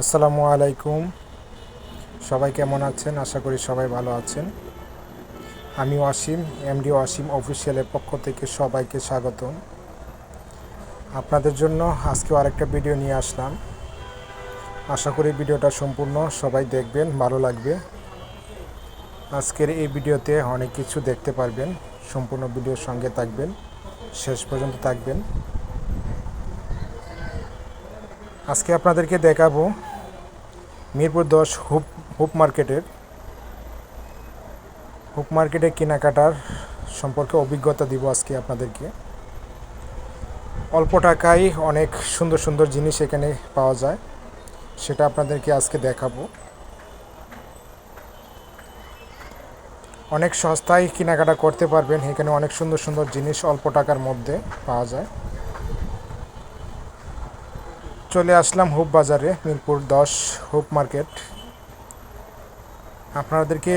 আসসালামু আলাইকুম। সবাই কেমন আছেন? আশা করি সবাই ভালো আছেন। আমি ওয়াসিম এমডি ওয়াসিম অফিসিয়ালের পক্ষ থেকে সবাইকে স্বাগতম। আপনাদের জন্য আজকে আরেকটা ভিডিও নিয়ে আসলাম। আশা করি ভিডিওটা সম্পূর্ণ সবাই দেখবেন, ভালো লাগবে। আজকের এই ভিডিওতে অনেক কিছু দেখতে পারবেন, সম্পূর্ণ ভিডিওর সঙ্গে থাকবেন, শেষ পর্যন্ত থাকবেন। আজকে আপনাদেরকে দেখাবো মিরপুর দশ হুপ হুপ মার্কেটের, হুপ মার্কেটে কেনাকাটার সম্পর্কে অভিজ্ঞতা দিব আজকে আপনাদেরকে। অল্প টাকায় অনেক সুন্দর সুন্দর জিনিস এখানে পাওয়া যায়, সেটা আপনাদেরকে আজকে দেখাবো। অনেক সস্তায় কেনাকাটা করতে পারবেন, এখানে অনেক সুন্দর সুন্দর জিনিস অল্প টাকার মধ্যে পাওয়া যায়। চলে আসলাম হুপ বাজারে, মিরপুর দশ হুপ মার্কেট। আপনাদেরকে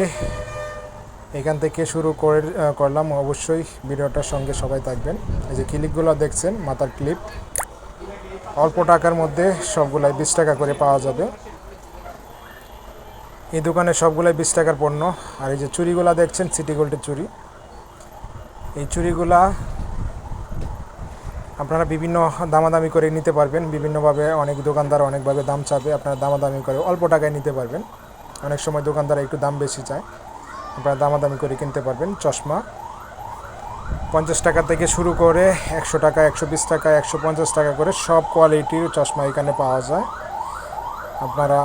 এখান থেকে শুরু করে করলাম। অবশ্যই ভিডিওটার সঙ্গে সবাই থাকবেন। এই যে ক্লিপগুলো দেখছেন, মাথার ক্লিপ অল্প টাকার মধ্যে সবগুলাই বিশ টাকা করে পাওয়া যাবে। এই দোকানে সবগুলাই বিশ টাকার পণ্য। আর এই যে চুড়িগুলা দেখছেন সিটি গোল্ডের চুরি এই চুড়িগুলা আপনারা বিভিন্ন দামাদামি করে নিতে পারবেন। বিভিন্নভাবে অনেক দোকানদার অনেকভাবে দাম চাবে, আপনারা দামাদামি করে অল্প টাকায় নিতে পারবেন। অনেক সময় দোকানদার একটু দাম বেশি চায়। আপনারা দামাদামি করে কিনতে পারবেন। চশমা পঞ্চাশ টাকা থেকে শুরু করে একশো টাকা, একশো বিশ টাকা, একশো পঞ্চাশ টাকা করে সব কোয়ালিটির চশমা এখানে পাওয়া যায়। আপনারা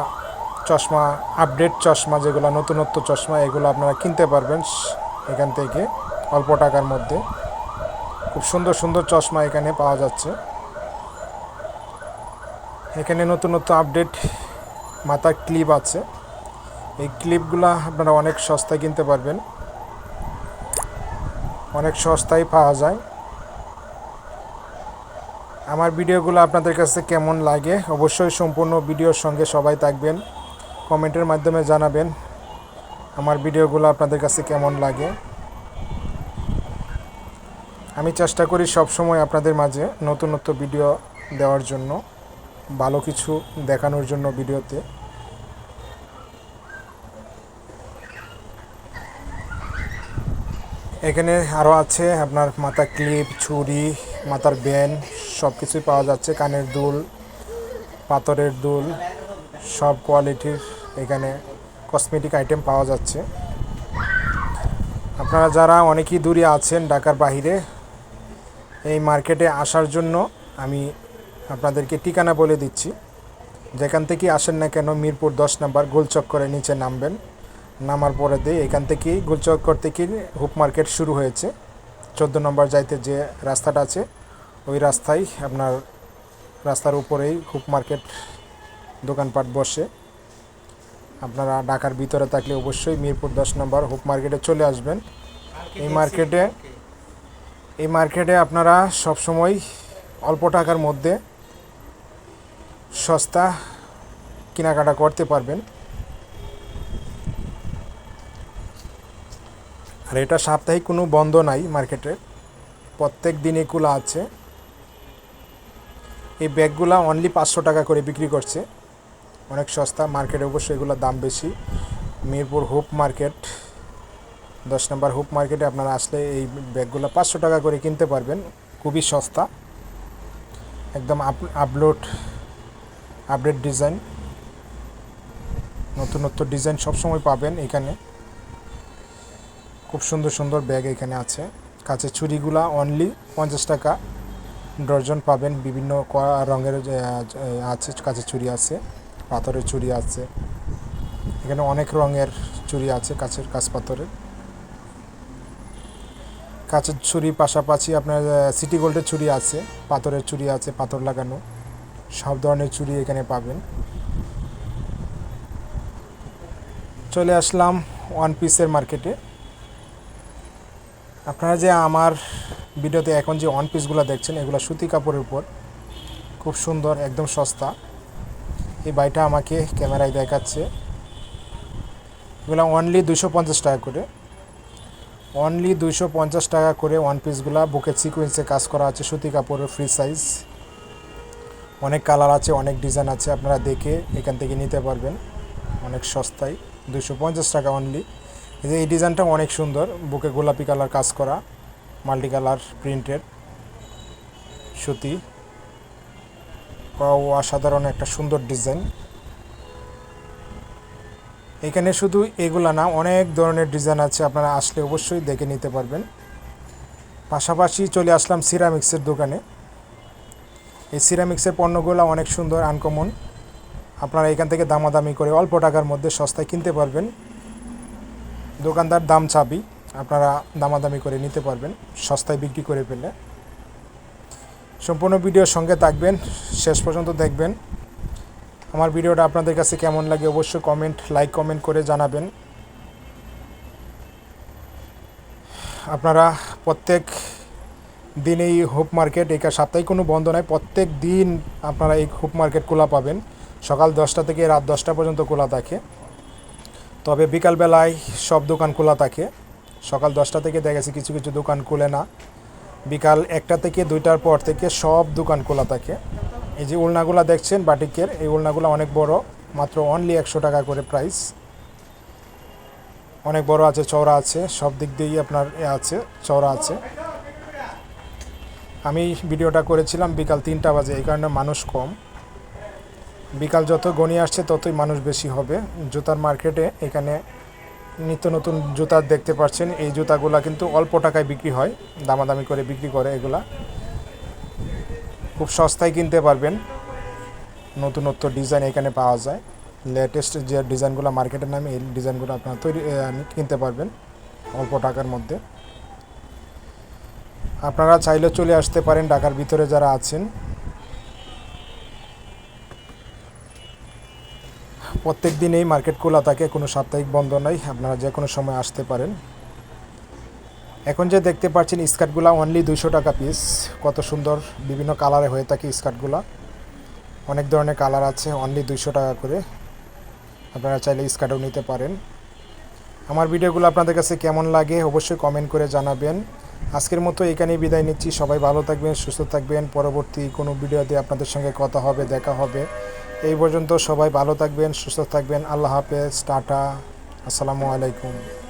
চশমা, আপডেট চশমা যেগুলো নতুনত্ব চশমা, এগুলো আপনারা কিনতে পারবেন এখান থেকে অল্প টাকার মধ্যে। খুব সুন্দর সুন্দর চশমা এখানে পাওয়া যাচ্ছে। এখানে নতুন নতুন আপডেট মাথার ক্লিপ আছে। এই ক্লিপগুলো আপনারা অনেক সস্তায় কিনতে পারবেন। অনেক সস্তায় পাওয়া যায়। আমার ভিডিওগুলো আপনাদের কাছে কেমন লাগে অবশ্যই সম্পূর্ণ ভিডিওর সঙ্গে সবাই থাকবেন। কমেন্টের মাধ্যমে জানাবেন আমার ভিডিওগুলো আপনাদের কাছে কেমন লাগে। আমি চেষ্টা করি সব সময় আপনাদের মাঝে নতুন নতুন ভিডিও দেওয়ার জন্য, ভালো কিছু দেখানোর জন্য ভিডিওতে। এখানে আরও আছে আপনার মাথা ক্লিপ, ছুরি, মাথার ব্যান সব কিছুই পাওয়া যাচ্ছে। কানের দুল, পাথরের দুল, সব কোয়ালিটির এখানে কসমেটিক আইটেম পাওয়া যাচ্ছে। আপনারা যারা অনেকই দূরে আছেন ঢাকার বাহিরে এই মার্কেটে আসার জন্য আমি আপনাদেরকে ঠিকানা বলে দিচ্ছি। যেখান থেকে আসেন না কেন মিরপুর দশ নাম্বার গোলচক্করের নিচে নামবেন। নামার পরে দিয়ে এখান থেকেই গোলচক্কর থেকে হুপ মার্কেট শুরু হয়েছে। চোদ্দ নম্বর যাইতে যে রাস্তাটা আছে, ওই রাস্তায় আপনার রাস্তার উপরেই হুপ মার্কেট দোকানপাট বসে। আপনারা ঢাকার ভিতরে থাকলে অবশ্যই মিরপুর দশ নম্বর হুপ মার্কেটে চলে আসবেন। এই মার্কেটে এই মার্কেটে আপনারা সবসময় অল্প টাকার মধ্যে সস্তা কেনাকাটা করতে পারবেন। আর এটা সাপ্তাহিক কোনো বন্ধ নাই মার্কেটে। প্রত্যেক দিন এগুলো আছে। এই ব্যাগগুলো অনলি পাঁচশো টাকা করে বিক্রি করছে। অনেক সস্তা মার্কেটে অবশ্যই এগুলোর দাম বেশি। মিরপুর হুপ মার্কেট। দশ নম্বর হুপ মার্কেটে আপনারা আসলে এই ব্যাগগুলো পাঁচশো টাকা করে কিনতে পারবেন। খুবই সস্তা। একদম আপ আপলোড আপডেট ডিজাইন নতুন নতুন ডিজাইন সবসময় পাবেন এখানে। খুব সুন্দর সুন্দর ব্যাগ এখানে আছে। কাছে ছুরিগুলা অনলি পঞ্চাশ টাকা। ডর্জন পাবেন বিভিন্ন রঙের আছে কাছে ছুরি আছে, পাথরের ছুরি আছে। এখানে অনেক রঙের ছুরি আছে কাছের কাছ পাথরের। কাছের ছুরি পাশাপাশি আপনার সিটি গোল্ডের ছুরি আছে, পাথরের ছুরি আছে, পাথর লাগানো। সব ধরনের ছুরি এখানে পাবেন। চলে আসলাম ওয়ান পিসের মার্কেটে আপনারা যে আমার ভিডিওতে এখন যে ওয়ান পিসগুলো দেখছেন, এগুলো সুতি কাপড়ের উপর। খুব সুন্দর, একদম সস্তা। এই বাইটা আমাকে ক্যামেরায় দেখাচ্ছে। এগুলো অনলি দুশো পঞ্চাশ টাকা করে। অনলি দুইশো পঞ্চাশ টাকা করে ওয়ান পিসগুলা বুকে সিকোয়েন্সে কাজ করা আছে, সুতি কাপড়ের ফ্রি সাইজ অনেক কালার আছে, অনেক ডিজাইন আছে, আপনারা দেখে এখান থেকে নিতে পারবেন। অনেক সস্তায় দুশো পঞ্চাশ টাকা অনলি এই যে, এই ডিজাইনটা অনেক সুন্দর, বুকে গোলাপি কালার কাজ করা মাল্টি কালার প্রিন্টেড সুতি অসাধারণ একটা সুন্দর ডিজাইন এখানে শুধু এগুলা না, অনেক ধরনের ডিজাইন আছে, আপনারা আসলে অবশ্যই দেখে নিতে পারবেন। পাশাপাশি চলে আসলাম সিরামিক্সের দোকানে। এই সিরামিক্সের পণ্যগুলো অনেক সুন্দর আনকমন আপনারা এখান থেকে দামাদামি করে অল্প টাকার মধ্যে সস্তায় কিনতে পারবেন। দোকানদার দাম চাবি, আপনারা দামাদামি করে নিতে পারবেন, সস্তায় বিক্রি করে পেলে সম্পূর্ণ ভিডিওর সঙ্গে থাকবেন, শেষ পর্যন্ত দেখবেন। আমার ভিডিওটা আপনাদের কাছে কেমন লাগে অবশ্যই কমেন্ট লাইক কমেন্ট করে জানাবেন। আপনারা প্রত্যেক দিন এই হুপ মার্কেট এই সাপ্তাহিক কোনো বন্ধ নয়, প্রত্যেক দিন আপনারা এই হুপ মার্কেট খোলা পাবেন। সকাল দশটা থেকে রাত দশটা পর্যন্ত খোলা থাকে। তবে বিকালবেলায় সব দোকান খোলা থাকে। সকাল দশটা থেকে দেখা গেছে কিছু কিছু দোকান খুলে না। বিকাল একটা থেকে দুইটার পর থেকে সব দোকান খোলা থাকে। এই যে উলনাগুলা দেখছেন, বাটিকের, এই উলনাগুলো অনেক বড়, মাত্র অনলি একশো টাকা করে প্রাইস অনেক বড় আছে, চওড়া আছে, সব দিক দিয়েই আপনার এ আছে, চওড়া আছে। আমি ভিডিওটা করেছিলাম বিকাল তিনটা বাজে, এই কারণে মানুষ কম। বিকাল যত গণিয়ে আসছে, ততই মানুষ বেশি হবে। জুতার মার্কেটে এখানে নিত্য নতুন জুতা দেখতে পাচ্ছেন, এই জুতাগুলা কিন্তু অল্প টাকায় বিক্রি হয়, দামাদামি করে বিক্রি করে এগুলা। খুব সস্তায় কিনতে পারবেন। নতুনত্ব ডিজাইন এখানে পাওয়া যায়। লেটেস্ট যে ডিজাইনগুলো মার্কেটের নামে, এই ডিজাইনগুলো আপনারা তৈরি কিনতে পারবেন অল্প টাকার মধ্যে। আপনারা চাইলে চলে আসতে পারেন ঢাকার ভিতরে যারা আছেন। প্রত্যেক দিন এই মার্কেট খোলা থাকে, কোনো সাপ্তাহিক বন্ধ নাই, আপনারা যে কোনো সময় আসতে পারেন। এখন যে দেখতে পাচ্ছেন স্কার্টগুলো অনলি দুইশো টাকা পিস কত সুন্দর বিভিন্ন কালারে হয়ে থাকে স্কার্টগুলো। অনেক ধরনের কালার আছে অনলি দুইশো টাকা করে। আপনারা চাইলে স্কার্টও নিতে পারেন। আমার ভিডিওগুলো আপনাদের কাছে কেমন লাগে অবশ্যই কমেন্ট করে জানাবেন। আজকের মতো এখানেই বিদায় নিচ্ছি। সবাই ভালো থাকবেন, সুস্থ থাকবেন। পরবর্তী কোনো ভিডিওতে আপনাদের সঙ্গে কথা হবে, দেখা হবে। এই পর্যন্ত সবাই ভালো থাকবেন, সুস্থ থাকবেন। আল্লাহ হাফেজ, টাটা। আসসালামু আলাইকুম।